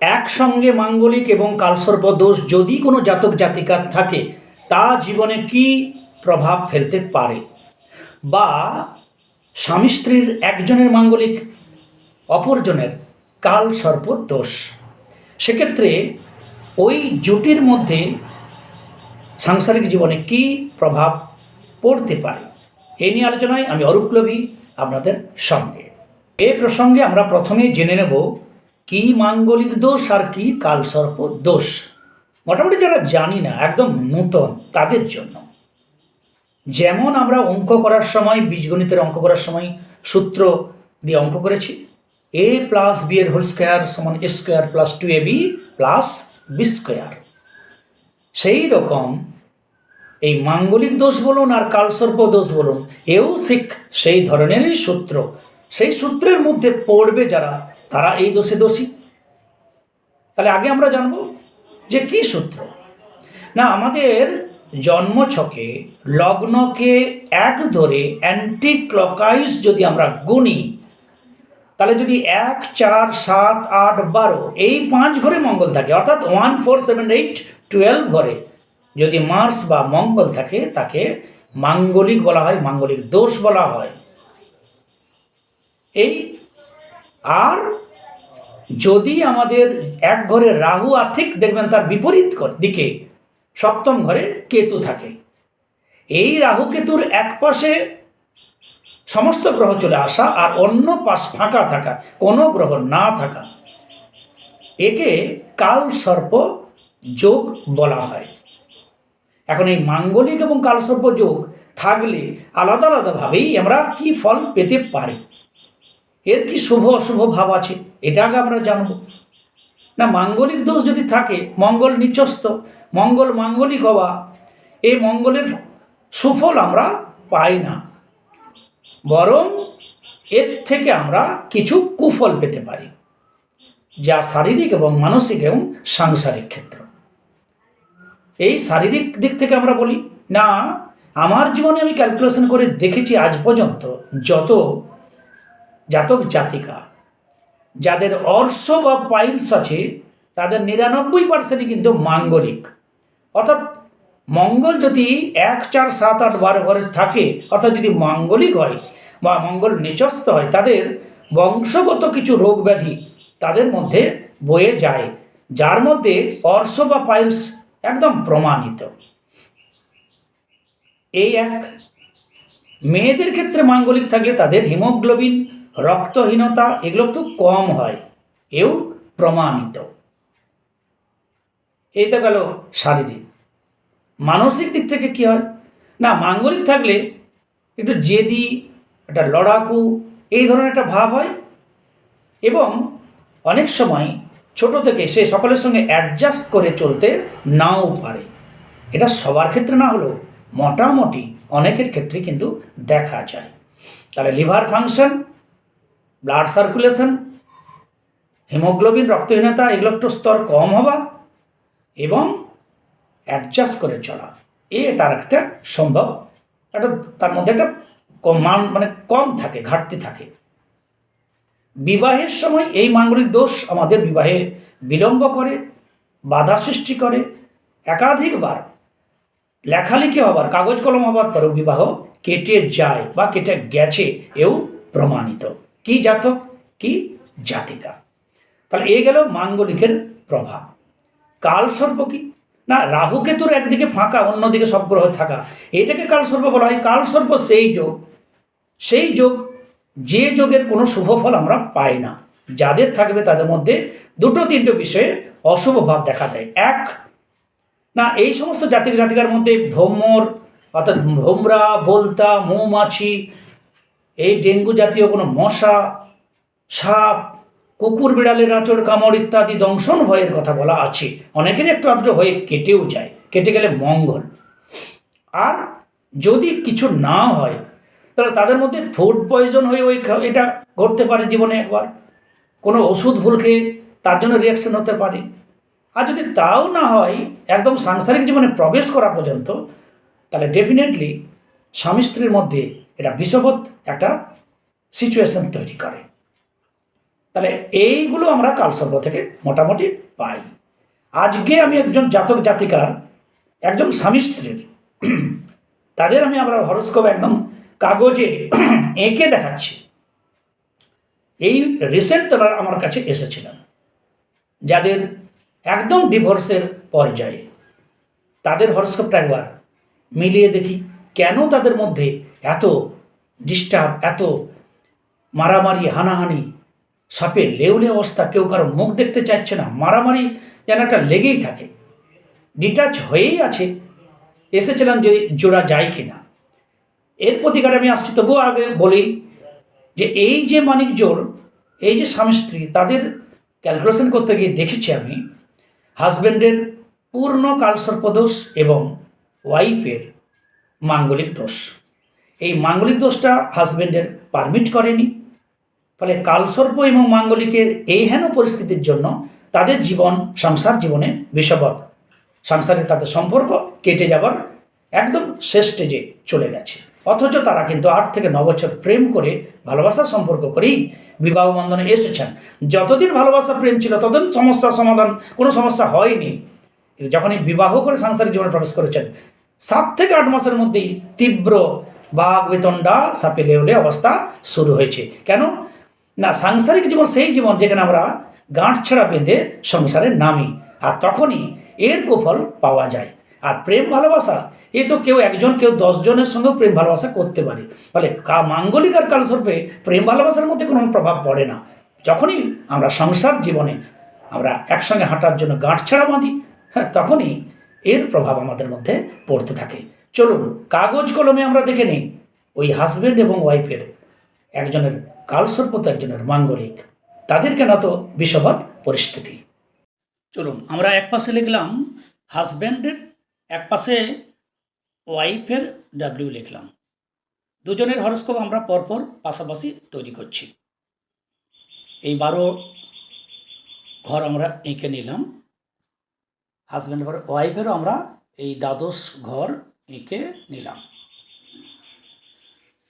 একসঙ্গে মাঙ্গলিক এবং কালসর্প দোষ যদি কোনো জাতক জাতিকার থাকে, তা জীবনে কি প্রভাব ফেলতে পারে? বা স্বামী স্ত্রীর একজনের মাঙ্গলিক, অপরজনের কাল সর্প দোষ সেক্ষেত্রে ওই জুটির মধ্যে সাংসারিক জীবনে কি প্রভাব পড়তে পারে? এই নিয়ে আলোচনায় আমি অরূপ আপনাদের সঙ্গে। এ প্রসঙ্গে আমরা প্রথমেই জেনে নেব কি মাঙ্গলিক দোষ আর কি কালসর্প দোষ? মোটামুটি যারা জানি না, একদম নূতন তাদের জন্য। যেমন আমরা অঙ্ক করার সময়, বীজগণিতের অঙ্ক করার সময় সূত্র দিয়ে অঙ্ক করেছি। এ প্লাস বি এর হোল স্কোয়ার সমান A square plus two A B plus B square সেই রকম এই মাঙ্গলিক দোষ বলুন আর কালসর্প দোষ বলুন, এও শিখ সেই ধরনেরই সূত্র। সেই সূত্রের মধ্যে পড়বে যারা তারা এই দোষে দোষী। তাহলে আগে আমরা জানব যে কি সূত্র? না, আমাদের জন্মছকে লগ্নকে এক ধরে অ্যান্টি ক্লকাইজ যদি আমরা গুনি, তাহলে যদি এক, চার, সাত, আট, বারো, এই পাঁচ ঘরে মঙ্গল থাকে, অর্থাৎ one, four, seven, eight, twelve ঘরে যদি মার্স বা মঙ্গল থাকে, তাকে মাঙ্গলিক বলা হয়, মাঙ্গলিক দোষ বলা হয়। এই আর যদি আমাদের এক ঘরে রাহু আর ঠিক দেখবেন তার বিপরীত দিকে, সপ্তম ঘরে কেতু থাকে। এই রাহু কেতুর এক পাশে সমস্ত গ্রহ চলে আসা আর অন্য পাশ ফাঁকা থাকা, কোনো গ্রহ না থাকা। একে কাল সর্প যোগ বলা হয়। এখন এই মাঙ্গলিক এবং কালসর্প যোগ থাকলে আলাদা আলাদাভাবেই আমরা কি ফল পেতে পারি? এর কি শুভ অশুভ ভাব আছে? এটা আগে আমরা জানব। না, মাঙ্গলিক দোষ যদি থাকে, মঙ্গল নিচস্ত মঙ্গল মাঙ্গলিক হওয়া, এই মঙ্গলের সুফল আমরা পাই না। বরং এর থেকে আমরা কিছু কুফল পেতে পারি, যা শারীরিক এবং মানসিক এবং সাংসারিক ক্ষেত্র। এই শারীরিক দিক থেকে আমরা বলি, না, আমার জীবনে আমি ক্যালকুলেশন করে দেখেছি আজ পর্যন্ত যত জাতক জাতিকা। যাদের অর্শ বা পাইলস আছে, তাদের নিরানব্বই পার্সেন্টই কিন্তু মাঙ্গলিক। অর্থাৎ মঙ্গল যদি এক, চার, সাত, আট, বারো ঘরে থাকে, অর্থাৎ যদি মাঙ্গলিক হয় বা মঙ্গল নিচস্ত হয়, তাদের বংশগত কিছু রোগ ব্যাধি তাদের মধ্যে বয়ে যায়, যার মধ্যে অর্শ বা পাইলস একদম প্রমাণিত। এই এক মেয়েদের ক্ষেত্রে মাঙ্গলিক থাকলে তাদের হিমোগ্লোবিন রক্তহীনতা এগুলো একটু কম হয়, এও প্রমাণিত। এই তো গেল শারীরিক। মানসিক দিক থেকে কি হয়? না, মাঙ্গলিক থাকলে একটু জেদি, একটা লড়াকু, এই ধরনের একটা ভাব হয়। এবং অনেক সময় ছোট থেকে সে সকলের সঙ্গে অ্যাডজাস্ট করে চলতে নাও পারে। এটা সবার ক্ষেত্রে না হলেও মোটামুটি অনেকের ক্ষেত্রে কিন্তু দেখা যায়। তাহলে liver function blood circulation haemoglobin রক্তহীনতা, এগুলো একটু স্তর কম হওয়া এবং অ্যাডজাস্ট করে চলা। এ তার একটা সম্ভব। একটা তার মধ্যে একটা কম মান মানে কম থাকে, ঘাটতি থাকে। বিবাহের সময় এই মাঙ্গলিক দোষ আমাদের বিবাহে বিলম্ব করে, বাধা সৃষ্টি করে। একাধিকবার লেখালেখি হবার, কাগজ কলম হবার পরেও বিবাহ কেটে যায় বা কেটে গেছে, এও প্রমাণিত। কি জাতক? কি জাতিকা? তাহলে এ গেল মাঙ্গলিকের প্রভাব। কালসর্প কি? না রাহু কেতুর একদিকে ফাঁকা, অন্যদিকে সব গ্রহ থাকা। এটাকে কালসর্প বলা হয়। কালসর্প সেই যোগ। সেই যোগ, যে যোগের কোনো শুভ ফল আমরা পাই না। যাদের থাকবে তাদের মধ্যে দুটো তিনটে বিষয়ে অশুভ ভাব দেখা দেয়। এক, না, এই সমস্ত জাতিক জাতিকার মধ্যে ভ্রমর, অর্থাৎ ভোমরা বলতা মৌমাছি এই ডেঙ্গু জাতীয় কোনো মশা, সাপ, কুকুর, বিড়ালের আঁচড়, কামড় ইত্যাদি দংশন ভয়ের কথা বলা আছে। অনেকের একটু আদ্র হয়ে কেটেও যায়। কেটে গেলে মঙ্গল। আর যদি কিছু না হয়, তাহলে তাদের মধ্যে ফুড পয়জন হয়ে ওই এটা ঘটতে পারে জীবনে একবার। কোনো ওষুধ ভুল খেয়ে তার জন্য রিয়াকশন হতে পারে। আর যদি তাও না হয়, একদম সাংসারিক জীবনে প্রবেশ করা পর্যন্ত, তাহলে ডেফিনেটলি স্বামী স্ত্রীর মধ্যে এটা বিষবৎ একটা সিচুয়েশন তৈরি করে। তাহলে এইগুলো আমরা কালসর্প থেকে মোটামুটি পাই। আজকে আমি একজন জাতক জাতিকার, একজন স্বামী স্ত্রীর, তাদের আমি আমরা হরস্কোপ একদম কাগজে এঁকে দেখাচ্ছি। এই রিসেন্ট তারা আমার কাছে এসেছিলেন, যাদের একদম ডিভোর্সের পর্যায়ে। তাদের হরস্কোপটা একবার মিলিয়ে দেখি, কেন তাদের মধ্যে এত ডিস্টার্ব এত মারামারি, হানাহানি, সাপে লেউলে অবস্থা, কেউ কারও মুখ দেখতে চাইছে না। মারামারি যেন একটা লেগেই থাকে। ডিটাচ হয়েই আছে। এসেছিলাম যে জোড়া যায় কি না এর প্রতিকারে আমি আসছি। তবুও আগে বলি যে এই যে মানিক জোড় এই যে স্বামী স্ত্রী, তাদের ক্যালকুলেশন করতে গিয়ে দেখেছি আমি হাজব্যান্ডের পূর্ণ কালসর্পদোষ এবং ওয়াইফের মাঙ্গলিক দোষ। এই মাঙ্গলিক দোষটা হাজব্যান্ডের পারমিট করেনি। ফলে কালসর্প এবং মাঙ্গলিকের এই হেন পরিস্থিতির জন্য তাদের জীবন, সংসার জীবনে বিষবৎ। সংসারে তাদের সম্পর্ক কেটে যাবার একদম শেষ স্টেজে চলে গেছে। অথচ তারা কিন্তু আট থেকে ন বছর প্রেম করে ভালোবাসার সম্পর্ক করেই বিবাহ বন্ধনে এসেছেন। যতদিন ভালোবাসা প্রেম ছিল, ততদিন সমস্যার সমাধান, কোনো সমস্যা হয়নি। যখনই বিবাহ করে সাংসারিক জীবনে প্রবেশ করেছেন, সাত থেকে আট মাসের মধ্যেই তীব্র বাঘ বেতনডা সাপে লেউলে অবস্থা শুরু হয়েছে। কেন? না, সাংসারিক জীবন সেই জীবন যেখানে আমরা গাঁট ছাড়া বেঁধে সংসারে নামি আর তখনই এর কুফল পাওয়া যায়। আর প্রেম ভালোবাসা, এ তো কেউ একজন, কেউ দশজনের সঙ্গেও প্রেম ভালোবাসা করতে পারে। ফলে কা, মাঙ্গলিক আর কালসর্পে প্রেম ভালোবাসার মধ্যে কোনো প্রভাব পড়ে না। যখনই আমরা সংসার জীবনে আমরা একসঙ্গে হাঁটার জন্য গাঁট ছাড়া বাঁধি হ্যাঁ তখনই এর প্রভাব আমাদের মধ্যে পড়তে থাকে। চলুন, কাগজ কলমে আমরা দেখে নিই, ওই হাজব্যান্ড এবং ওয়াইফের একজনের কালসর্প একজনের মাঙ্গলিক। তাদের কেন তো বিষবাদ পরিস্থিতি। চলুন, আমরা এক পাশে লিখলাম হাজব্যান্ডের এক পাশে ওয়াইফের ডাব্লিউ লিখলাম। দুজনের হরস্কোপ আমরা পরপর পাশাপাশি তৈরি করছি। এই বারো ঘর আমরা এঁকে নিলাম। হাজব্যান্ড ওয়াইফেরও আমরা এই দ্বাদশ ঘর এঁকে নিলাম।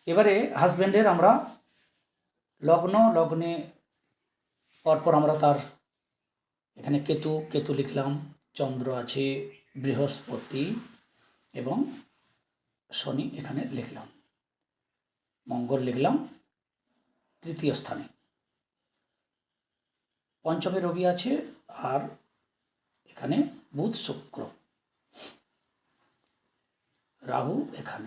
এবারে হাজব্যান্ডের আমরা লগ্ন, লগ্নে পরপর আমরা তার এখানে কেতু কেতু লিখলাম, চন্দ্র আছে, বৃহস্পতি এবং শনি এখানে লিখলাম। মঙ্গল লিখলাম, তৃতীয় স্থানে। পঞ্চমে রবি আছে আর এখানে বুধ শুক্র। রাহু এখানে।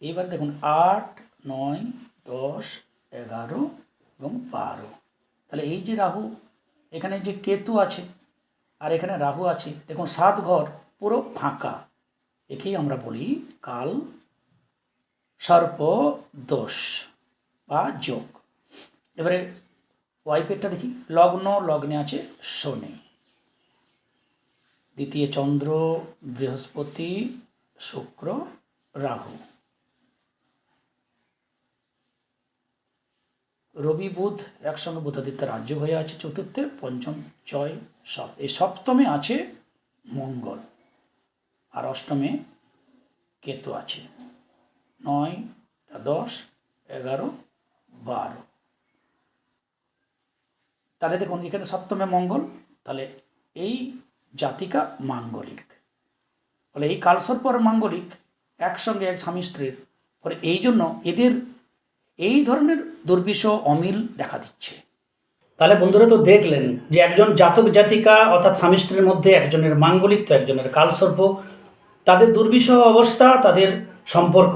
এবার দেখুন, আট, নয়, দশ, এগারো এবং বারো। তাহলে এই যে রাহু, এখানে যে কেতু আছে আর এখানে রাহু আছে, দেখুন সাত ঘর পুরো ফাঁকা। একেই আমরা বলি কাল সর্প দোষ বা যোগ। এবারে ওয়াইফেরটা দেখি, লগ্ন, লগ্নে আছে শনি। দ্বিতীয় চন্দ্র, বৃহস্পতি শুক্র, রাহু। রবি, বুধ একসঙ্গে বুধাদিত্য রাজ্য হয়ে আছে চতুর্থে, পঞ্চম, ছয় সপ্ত এই সপ্তমে আছে মঙ্গল আর অষ্টমে কেতু আছে। নয় দশ, এগারো, বারো। তাহলে দেখুন, এখানে সপ্তমে মঙ্গল, তাহলে এই জাতিকা মাঙ্গলিক। ফলে এই কালসর্পর মাঙ্গলিক একসঙ্গে এক স্বামী স্ত্রীর ফলে এই জন্য এদের এই ধরনের দুর্বিষহ অমিল দেখা দিচ্ছে। তাহলে বন্ধুরা তো দেখলেন যে একজন জাতক জাতিকা অর্থাৎ স্বামী স্ত্রীর মধ্যে একজনের মাঙ্গলিক তো একজনের কালসর্প। তাদের দুর্বিষহ অবস্থা, তাদের সম্পর্ক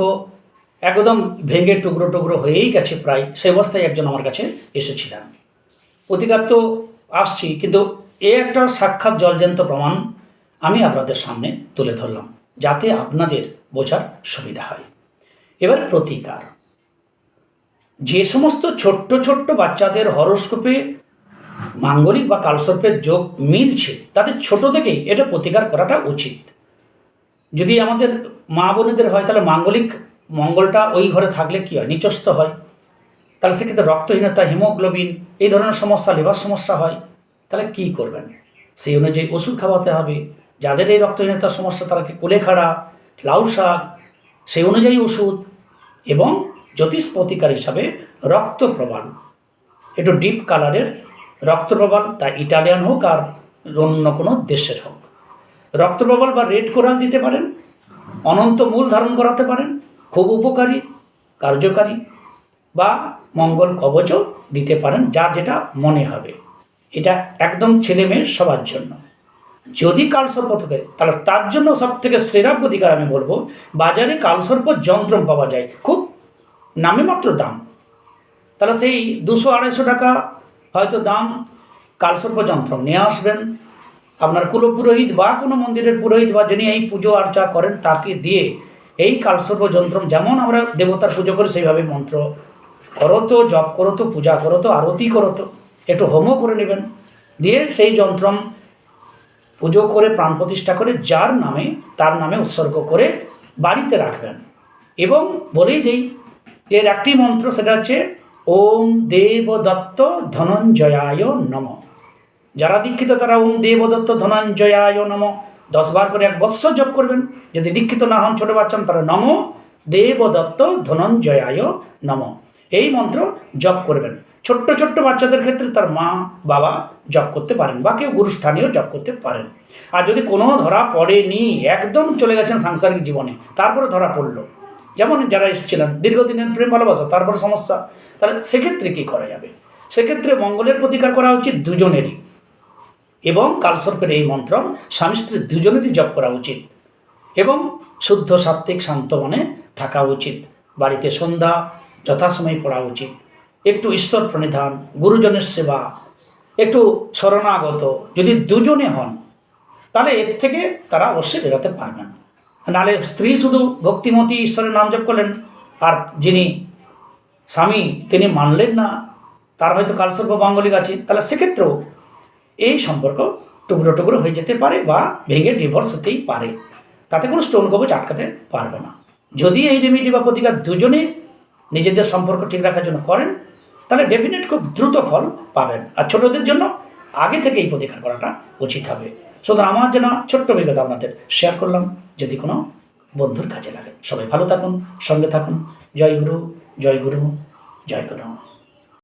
একদম ভেঙে টুকরো টুকরো হয়েই গেছে প্রায়। সে অবস্থায় একজন আমার কাছে এসেছিলেন। প্রতিকার তো আসছি, কিন্তু এ একটা সাক্ষাৎ জলজন্ত প্রমাণ আমি আপনাদের সামনে তুলে ধরলাম, যাতে আপনাদের বোঝার সুবিধা হয়। এবার প্রতিকার। যে সমস্ত ছোট্ট ছোট্ট বাচ্চাদের হরস্কোপে মাঙ্গলিক বা কালসর্পের যোগ মিলছে, তাদের ছোট থেকেই এটা প্রতিকার করাটা উচিত। যদি আমাদের মা বোনেদের হয়, তাহলে মাঙ্গলিক মঙ্গলটা ওই ঘরে থাকলে কী হয়? নিচস্ত হয়। তাহলে সেক্ষেত্রে রক্তহীনতা, হিমোগ্লোবিন, এই ধরনের সমস্যা, লিভার সমস্যা হয়। তাহলে কী করবেন? সেই অনুযায়ী ওষুধ খাওয়াতে হবে যাদের এই রক্তহীনতার সমস্যা, তারা কি কুলেখাড়া লাউ শাক, সেই অনুযায়ী ওষুধ এবং জ্যোতিষ প্রতিকার হিসাবে রক্ত প্রবাল। একটু ডিপ কালারের রক্তপ্রবাল তা ইটালিয়ান হোক আর অন্য কোনো দেশের হোক। রক্তপ্রবাল বা রেড কোরাল দিতে পারেন, অনন্ত মূল ধারণ করাতে পারেন, খুব উপকারী, কার্যকারী বা মঙ্গল কবচও দিতে পারেন, যা যেটা মনে হবে। এটা একদম ছেলে মেয়ে সবার জন্য। যদি কালসর্প থাকে তাহলে তার জন্য সব থেকে শ্রেরাপ অধিকার আমি বলব, বাজারে কালসর্প যন্ত্র পাওয়া যায়, খুব নামে মাত্র দাম। তাহলে সেই দুশো আড়াইশো টাকা হয়তো দাম কালসর্প যন্ত্র, নিয়ে আসবেন। আপনার কুল পুরোহিত বা কোনো মন্দিরের পুরোহিত বা যিনি এই পুজো আর্চা করেন, তাকে দিয়ে এই কালসর্প যন্ত্র যেমন আমরা দেবতার পুজো করি, সেইভাবে মন্ত্র করো তো, জপ করো তো, পূজা করো তো, আরতি করো তো, একটু হোমও করে নেবেন। দিয়ে সেই যন্ত্রম পুজো করে প্রাণ প্রতিষ্ঠা করে যার নামে তার নামে উৎসর্গ করে বাড়িতে রাখবেন। এবং বলেই দিই যে একটি মন্ত্র সেটা হচ্ছে ওম দেব দেবদত্ত ধনঞ্জয়ায় নম। যারা দীক্ষিত তারা ওম দেব দেবদত্ত ধনঞ্জয়ায় নম। দশবার করে এক বৎসর জপ করবেন। যদি দীক্ষিত না হন ছোটো বাচ্চা হন, তারা নম দেবদত্ত ধনঞ্জয়ায় নম। এই মন্ত্র জপ করবেন। ছোট্ট ছোট্ট বাচ্চাদের ক্ষেত্রে তার মা, বাবা জব করতে পারেন বা কেউ গুরুস্থানীয় জব করতে পারেন। আর যদি কোনো ধরা পড়েনি, একদম চলে গেছেন সাংসারিক জীবনে, তারপরে ধরা পড়ল। যেমন যারা এসেছিলেন, দীর্ঘদিনের প্রেম, ভালোবাসা, তারপরে সমস্যা, তাহলে সেক্ষেত্রে কী করা যাবে? সেক্ষেত্রে মঙ্গলের প্রতিকার করা উচিত দুজনেরই। এবং কালসর্পের এই মন্ত্র স্বামী স্ত্রী দুজনেরই জপ করা উচিত। এবং শুদ্ধ সাত্ত্বিক শান্ত মনে থাকা উচিত। বাড়িতে সন্ধ্যা যথাসময়ে পড়া উচিত। একটু ঈশ্বর প্রণিধান, গুরুজনের সেবা, একটু শরণাগত, যদি দুজনে হন, তাহলে এর থেকে তারা অবশ্যই বেরোতে পারবেন। নাহলে স্ত্রী শুধু ভক্তিমতী ঈশ্বরের নাম জপ করলেন, আর যিনি স্বামী তিনি মানলেন না, তার হয়তো কালসর্প মাঙ্গলিক আছে তাহলে সেক্ষেত্রেও এই সম্পর্ক টুকরো টুকরো হয়ে যেতে পারে বা ভেঙে ডিভোর্স হতেই পারে। তাতে কোনো স্টোন কবচ আটকাতে পারবে না। যদি এই রেমিডি বা প্রতিকার দুজনে নিজেদের সম্পর্ক ঠিক রাখার জন্য করেন তাহলে ডেফিনেট খুব দ্রুত ফল পাবেন। আর ছোটদের জন্য আগে থেকেই প্রতিকার করাটা উচিত হবে। সুতরাং আমার যেন ছোট্ট অভিজ্ঞতা আপনাদের শেয়ার করলাম, যদি কোনো বন্ধুর কাজে লাগে। সবাই ভালো থাকুন, সঙ্গে থাকুন। জয় গুরু জয় গুরু জয় গুরু।